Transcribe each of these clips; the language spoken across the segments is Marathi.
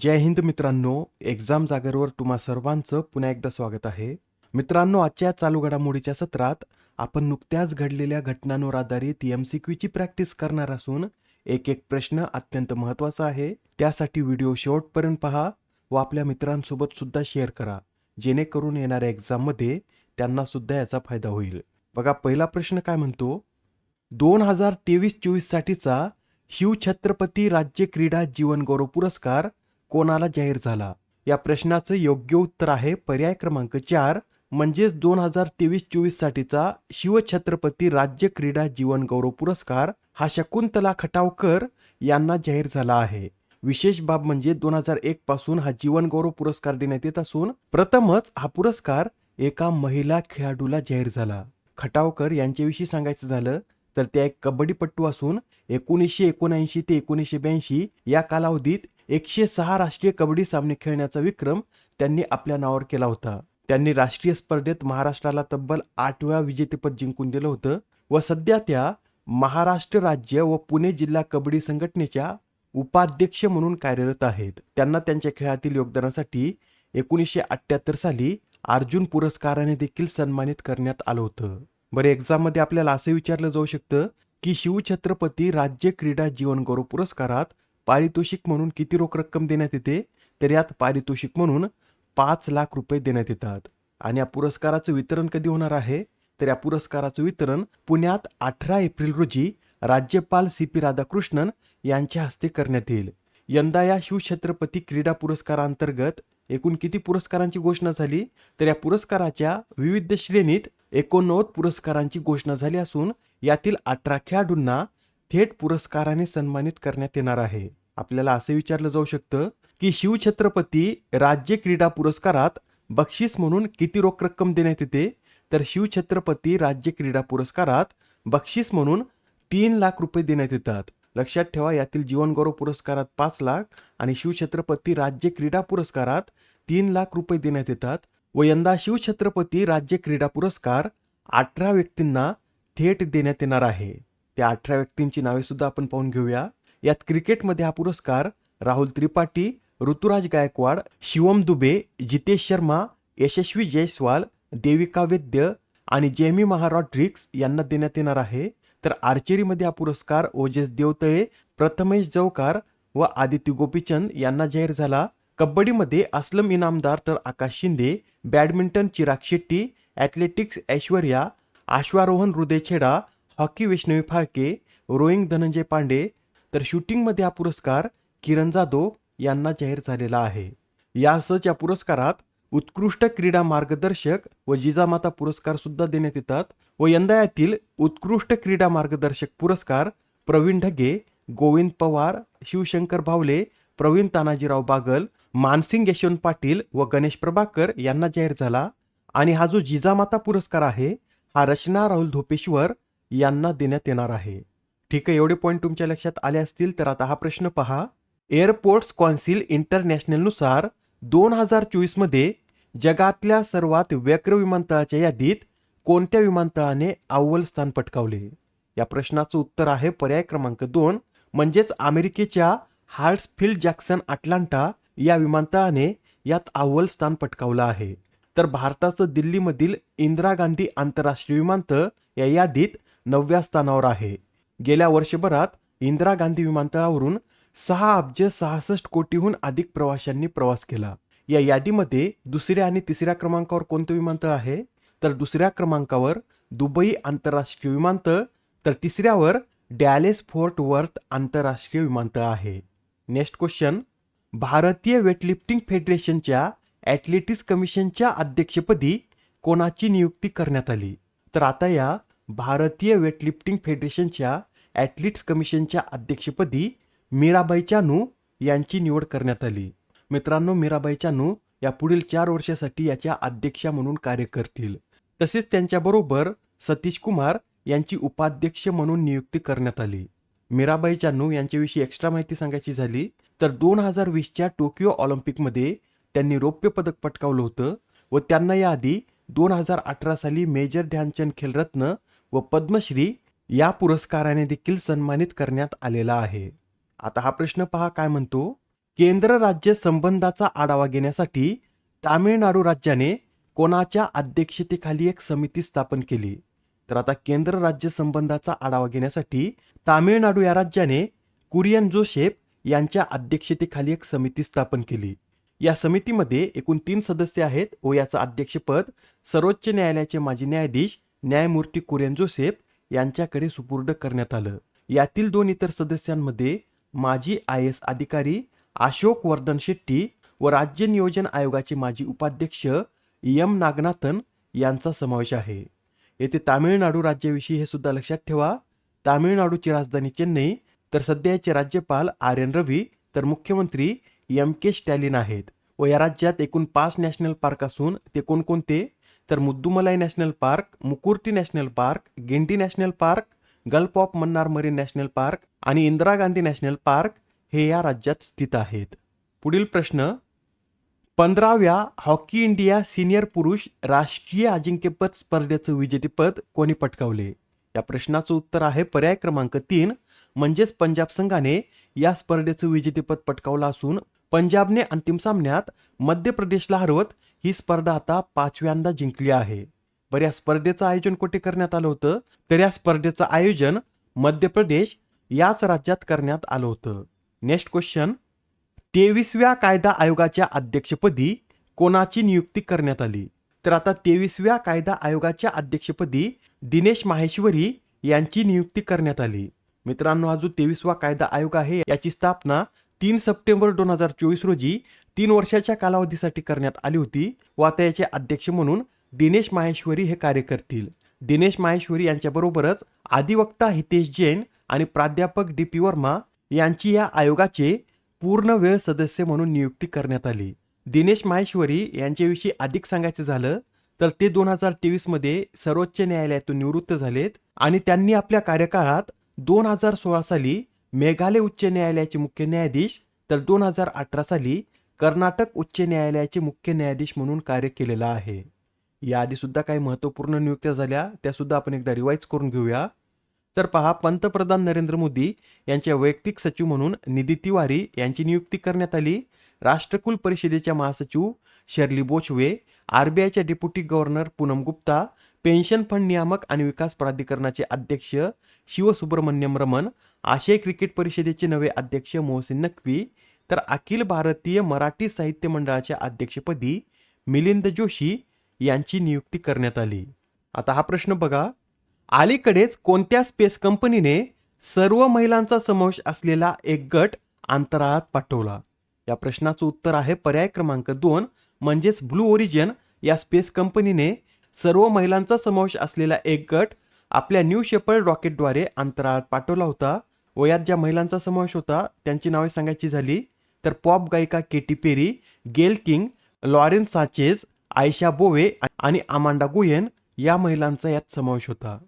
जय हिंद मित्रांनो एक्झाम जागरवर तुम्हा सर्वांचं पुन्हा एकदा स्वागत आहे. मित्रांनो आजच्या चालू घडामोडीच्या सत्रात आपण नुकत्याच घडलेल्या घटनांवर आधारित एम सी क्यूची प्रॅक्टिस करणार असून एक एक प्रश्न अत्यंत महत्त्वाचा आहे. त्यासाठी व्हिडिओ शेवटपर्यंत पहा व आपल्या मित्रांसोबत सुद्धा शेअर करा. जेणेकरून येणाऱ्या एक्झाममध्ये त्यांना सुद्धा याचा फायदा होईल. बघा पहिला प्रश्न काय म्हणतो? दोन हजार तेवीस चोवीससाठीचा शिव छत्रपती राज्य क्रीडा जीवन गौरव पुरस्कार कोणाला जाहीर झाला? या प्रश्नाचं योग्य उत्तर आहे पर्याय क्रमांक चार म्हणजेच दोन हजार तेवीस चोवीस साठीचा शिवछत्रपती राज्य क्रीडा जीवन गौरव पुरस्कार हा शकुंतला खटावकर यांना जाहीर झाला आहे. विशेष बाब म्हणजे दोन हजार एक पासून हा जीवन गौरव पुरस्कार देण्यात येत असून प्रथमच हा पुरस्कार एका महिला खेळाडूला जाहीर झाला. खटावकर यांच्याविषयी सांगायचं झालं तर त्या एक कबड्डीपट्टू असून एकोणीसशे एकोणऐंशी ते एकोणीसशे ब्याऐंशी या कालावधीत एकशे सहा राष्ट्रीय कबड्डी सामने खेळण्याचा विक्रम त्यांनी आपल्या नावावर केला होता. त्यांनी राष्ट्रीय स्पर्धेत महाराष्ट्राला तब्बल आठ वेळा विजेतेपद जिंकून दिलं होतं व सध्या त्या महाराष्ट्र राज्य व पुणे जिल्हा कबड्डी संघटनेच्या उपाध्यक्ष म्हणून कार्यरत आहेत. त्यांना त्यांच्या खेळातील योगदानासाठी एकोणीसशे अठ्याहत्तर साली अर्जुन पुरस्काराने देखील सन्मानित करण्यात आलं होतं. बरं एक्झाममध्ये आपल्याला असं विचारलं जाऊ शकतं की शिवछत्रपती राज्य क्रीडा जीवन गौरव पुरस्कारात पारितोषिक म्हणून किती रोख रक्कम देण्यात येते? तर यात पारितोषिक म्हणून पाच लाख रुपये देण्यात येतात. आणि या पुरस्काराचं वितरण कधी होणार आहे? तर या पुरस्काराचं वितरण पुण्यात अठरा एप्रिल रोजी राज्यपाल सी पी राधाकृष्णन यांच्या हस्ते करण्यात येईल. यंदा या शिवछत्रपती क्रीडा पुरस्कारांतर्गत एकूण किती पुरस्कारांची घोषणा झाली? तर या पुरस्काराच्या विविध श्रेणीत एकोणनव्वद पुरस्कारांची घोषणा झाली असून यातील अठरा खेळाडूंना थेट पुरस्काराने सन्मानित करण्यात येणार आहे. आपल्याला असे विचारलं जाऊ शकतं की शिवछत्रपती राज्य क्रीडा पुरस्कारात बक्षीस म्हणून किती रोख रक्कम देण्यात येते? तर शिवछत्रपती राज्य क्रीडा पुरस्कारात बक्षीस म्हणून तीन लाख रुपये देण्यात येतात. लक्षात ठेवा यातील जीवनगौरव पुरस्कारात पाच लाख आणि शिवछत्रपती राज्य क्रीडा पुरस्कारात तीन लाख रुपये देण्यात येतात. व यंदा शिवछत्रपती राज्य क्रीडा पुरस्कार अठरा व्यक्तींना थेट देण्यात येणार आहे. त्या अठरा व्यक्तींची नावे सुद्धा आपण पाहून घेऊया. यात क्रिकेटमध्ये हा पुरस्कार राहुल त्रिपाठी ऋतुराज गायकवाड शिवम दुबे जितेश शर्मा यशस्वी जयस्वाल देविका वैद्य आणि जेमी महारॉड्रिक्स यांना देण्यात येणार आहे. तर आर्चरीमध्ये हा पुरस्कार ओजेस देवतळे प्रथमेश जवकार व आदित्य गोपीचंद यांना जाहीर झाला. कबड्डीमध्ये असलम इनामदार तर आकाश शिंदे बॅडमिंटन चिराग शेट्टी ॲथलेटिक्स ऐश्वर्या आश्वारोहण हृदयछेडा हॉकी वैष्णवी फाळके रोईंग धनंजय पांडे तर शूटिंगमध्ये हा पुरस्कार किरण जाधव यांना जाहीर झालेला आहे. यासच या पुरस्कारात उत्कृष्ट क्रीडा मार्गदर्शक व जिजामाता पुरस्कार सुद्धा देण्यात येतात व यंदा यातील उत्कृष्ट क्रीडा मार्गदर्शक पुरस्कार प्रवीण ढगे गोविंद पवार शिवशंकर भावले प्रवीण तानाजीराव बागल मानसिंग यशवंत पाटील व गणेश प्रभाकर यांना जाहीर झाला. आणि हा जो जिजामाता पुरस्कार आहे हा रचना राहुल धोपेश्वर यांना देण्यात येणार आहे. ठीक आहे एवढे पॉईंट तुमच्या लक्षात आले असतील तर आता हा प्रश्न पहा. एअरपोर्ट्स कॉन्सिल इंटरनॅशनलनुसार दोन हजार चोवीसमध्ये जगातल्या सर्वात व्यग्र विमानतळाच्या यादीत कोणत्या विमानतळाने अव्वल स्थान पटकावले? या प्रश्नाचं उत्तर आहे पर्याय क्रमांक दोन म्हणजेच अमेरिकेच्या हार्ट्सफिल्ड जॅक्सन अटलांटा या विमानतळाने यात अव्वल स्थान पटकावलं आहे. तर भारताचं दिल्लीमधील इंदिरा गांधी आंतरराष्ट्रीय विमानतळ या यादीत नवव्या स्थानावर आहे. गेल्या वर्षभरात इंदिरा गांधी विमानतळावरून सहा अब्ज सहासष्ट कोटीहून अधिक प्रवाशांनी प्रवास केला. या यादीमध्ये दुसऱ्या आणि तिसऱ्या क्रमांकावर कोणतं विमानतळ आहे? तर दुसऱ्या क्रमांकावर दुबई आंतरराष्ट्रीय विमानतळ तर तिसऱ्यावर डॅलेस फोर्ट वर्थ आंतरराष्ट्रीय विमानतळ आहे. Next question. भारतीय वेटलिफ्टिंग फेडरेशनच्या ॲथलेटिक्स कमिशनच्या अध्यक्षपदी कोणाची नियुक्ती करण्यात आली? तर आता या भारतीय वेटलिफ्टिंग फेडरेशनच्या ॲथलीट्स कमिशनच्या अध्यक्षपदी मीराबाई चानू यांची निवड करण्यात आली. मित्रांनो मीराबाई चानू या पुढील चार वर्षासाठी याच्या अध्यक्षा म्हणून कार्य करतील. तसेच त्यांच्याबरोबर सतीश कुमार यांची उपाध्यक्ष म्हणून नियुक्ती करण्यात आली. मीराबाई चानू यांच्याविषयी एक्स्ट्रा माहिती सांगायची झाली तर दोन हजार वीसच्या टोकियो ऑलिम्पिकमध्ये त्यांनी रौप्य पदक पटकावलं होतं व त्यांना याआधी दोन हजार अठरा साली मेजर ध्यानचंद खेलरत्न व पद्मश्री या पुरस्काराने देखील सन्मानित करण्यात आलेला आहे. आता हा प्रश्न पहा काय म्हणतो? केंद्र राज्य संबंधाचा आढावा घेण्यासाठी तामिळनाडू राज्याने कोणाच्या अध्यक्षतेखाली एक समिती स्थापन केली? तर आता केंद्र राज्य संबंधाचा आढावा घेण्यासाठी तामिळनाडू या राज्याने कुरियन जोशेफ यांच्या अध्यक्षतेखाली एक समिती स्थापन केली. या समितीमध्ये एकूण तीन सदस्य आहेत व याचं अध्यक्षपद सर्वोच्च न्यायालयाचे माजी न्यायाधीश न्यायमूर्ती कुरियन जोसेफ यांच्याकडे सुपूर्द करण्यात आलं. यातील दोन इतर सदस्यांमध्ये माजी आय एस अधिकारी अशोक वर्धन शेट्टी व राज्य नियोजन आयोगाचे माजी उपाध्यक्ष एम नागनाथन यांचा समावेश आहे. येथे तामिळनाडू राज्याविषयी हे सुद्धा लक्षात ठेवा. तामिळनाडूची राजधानी चेन्नई तर सध्याचे राज्यपाल आर एन रवी तर मुख्यमंत्री एम के स्टॅलिन आहेत. व या राज्यात एकूण पाच नॅशनल पार्क असून ते कोणकोणते? तर Mudumalai national park Mukurthi national park Guindy national park gulf of Mannar marine national park आणि इंदिरा गांधी नॅशनल पार्क हे या राज्यात स्थित आहेत. पुढील प्रश्न पंधराव्या हॉकी इंडिया सिनियर पुरुष राष्ट्रीय अजिंक्यपद स्पर्धेचं विजेतेपद कोणी पटकावले? या प्रश्नाचं उत्तर आहे पर्याय क्रमांक तीन म्हणजेच पंजाब संघाने या स्पर्धेचं विजेतेपद पटकावलं असून पंजाबने अंतिम सामन्यात मध्य प्रदेशला हरवत ही स्पर्धा आता पाचव्यांदा जिंकली आहे. बरं या स्पर्धेचं आयोजन कुठे करण्यात आलं होतं? तर या स्पर्धेचं आयोजन मध्य प्रदेश याच राज्यात करण्यात आलं होतं. नेक्स्ट क्वेश्चन तेवीसव्या कायदा आयोगाच्या अध्यक्षपदी कोणाची नियुक्ती करण्यात आली? तर आता तेवीसव्या कायदा आयोगाच्या अध्यक्षपदी दिनेश माहेश्वरी यांची नियुक्ती करण्यात आली. मित्रांनो हा जो तेवीसवा कायदा आयोग आहे याची स्थापना तीन सप्टेंबर दोन हजार चोवीस रोजी तीन वर्षाच्या कालावधीसाठी करण्यात आली होती. व आता याचे अध्यक्ष म्हणून दिनेश माहेश्वरी हे कार्य करतील. दिनेश माहेश्वरी यांच्याबरोबरच अधिवक्ता हितेश जैन आणि प्राध्यापक डी पी वर्मा यांची या आयोगाचे पूर्ण वेळ सदस्य म्हणून नियुक्ती करण्यात आली. दिनेश माहेश्वरी यांच्याविषयी अधिक सांगायचं झालं तर ते दोन हजार तेवीसमध्ये सर्वोच्च न्यायालयातून निवृत्त झालेत आणि त्यांनी आपल्या कार्यकाळात दोन हजार सोळा साली मेघालय उच्च न्यायालयाचे मुख्य न्यायाधीश तर दोन हजार अठरा साली कर्नाटक उच्च न्यायालयाचे मुख्य न्यायाधीश म्हणून कार्य केलेलं आहे. याआधी सुद्धा काही महत्त्वपूर्ण नियुक्त्या झाल्या त्या सुद्धा आपण एकदा रिवाईज करून घेऊया. तर पहा पंतप्रधान नरेंद्र मोदी यांच्या वैयक्तिक सचिव म्हणून निधी तिवारी यांची नियुक्ती करण्यात आली. राष्ट्रकुल परिषदेच्या महासचिव शर्ली बोचवे आरबीआयच्या deputy governor Poonam Gupta pension fund नियामक आणि विकास प्राधिकरणाचे अध्यक्ष शिवसुब्रमण्यम रमन आशियाई क्रिकेट परिषदेचे नवे अध्यक्ष मोहसिन नक्वी तर अखिल भारतीय मराठी साहित्य मंडळाच्या अध्यक्षपदी मिलिंद जोशी यांची नियुक्ती करण्यात आली. आता हा प्रश्न बघा. अलीकडेच कोणत्या स्पेस कंपनीने सर्व महिलांचा समावेश असलेला एक गट अंतराळात पाठवला? या प्रश्नाचं उत्तर आहे पर्याय क्रमांक दोन म्हणजेच ब्लू ओरिजिन या स्पेस कंपनीने सर्व महिलांचा समावेश असलेला एक गट आपल्या न्यू शेपर्ड रॉकेटद्वारे अंतराळात पाठवला होता व यात ज्या महिलांचा समावेश होता त्यांची नावे सांगायची झाली. तर पॉप गायिका Katy Perry Gayle King Lauren साचेज Aisha Bowe आणि अमांडा गुयेन या महिलांचा यात समावेश होता.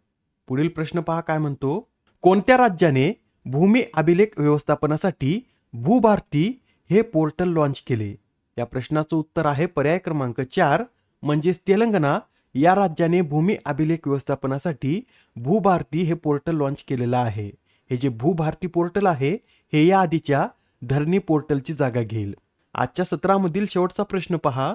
पुढील प्रश्न पहा काय म्हणतो? कोणत्या राज्याने भूमी अभिलेख व्यवस्थापनासाठी भूभारती हे पोर्टल लॉन्च केले? या प्रश्नाचं उत्तर आहे पर्याय क्रमांक चार म्हणजेच तेलंगणा. या राज्याने भूमी अभिलेख व्यवस्थापनासाठी भूभारती हे पोर्टल लॉन्च केलेलं आहे. हे जे भूभारती पोर्टल आहे हे या आधीच्या धरणी पोर्टलची जागा घेईल. आजच्या सत्रामधील शेवटचा प्रश्न पहा.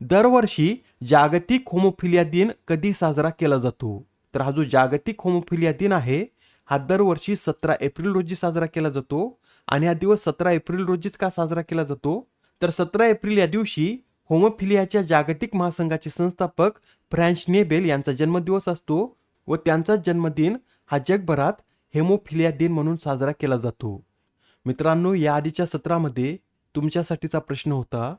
दरवर्षी जागतिक होमोफिलिया दिन कधी साजरा केला जातो? तर हा जो जागतिक होमोफिलिया दिन आहे हा दरवर्षी सतरा एप्रिल रोजी साजरा केला जातो आणि हा दिवस सतरा एप्रिल रोजीच का साजरा केला जातो? तर सतरा एप्रिल या दिवशी होमोफिलियाच्या जागतिक महासंघाचे संस्थापक फ्रँच नेबेल यांचा जन्मदिवस असतो व त्यांचाच जन्मदिन हा जगभरात हेमोफिलिया दिन म्हणून साजरा केला जातो. मित्रांनो या आधीच्या सत्रामध्ये तुमच्यासाठीचा प्रश्न होता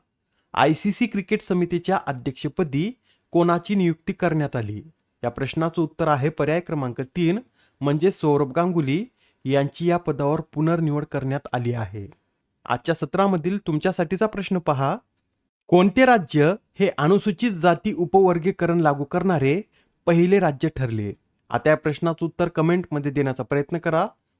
आय सी सी क्रिकेट समितीच्या अध्यक्षपदी कोणाची नियुक्ती करण्यात आली? या प्रश्नाचं उत्तर आहे पर्याय क्रमांक तीन म्हणजे सौरभ गांगुली यांची या पदावर पुनर्निवड करण्यात आली आहे. आजच्या सत्रामधील तुमच्यासाठीचा प्रश्न पहा. कोणते राज्य हे अनुसूचित जाती उपवर्गीकरण लागू करणारे पहिले राज्य ठरले? आता या प्रश्नाचं उत्तर कमेंटमध्ये देण्याचा प्रयत्न करा.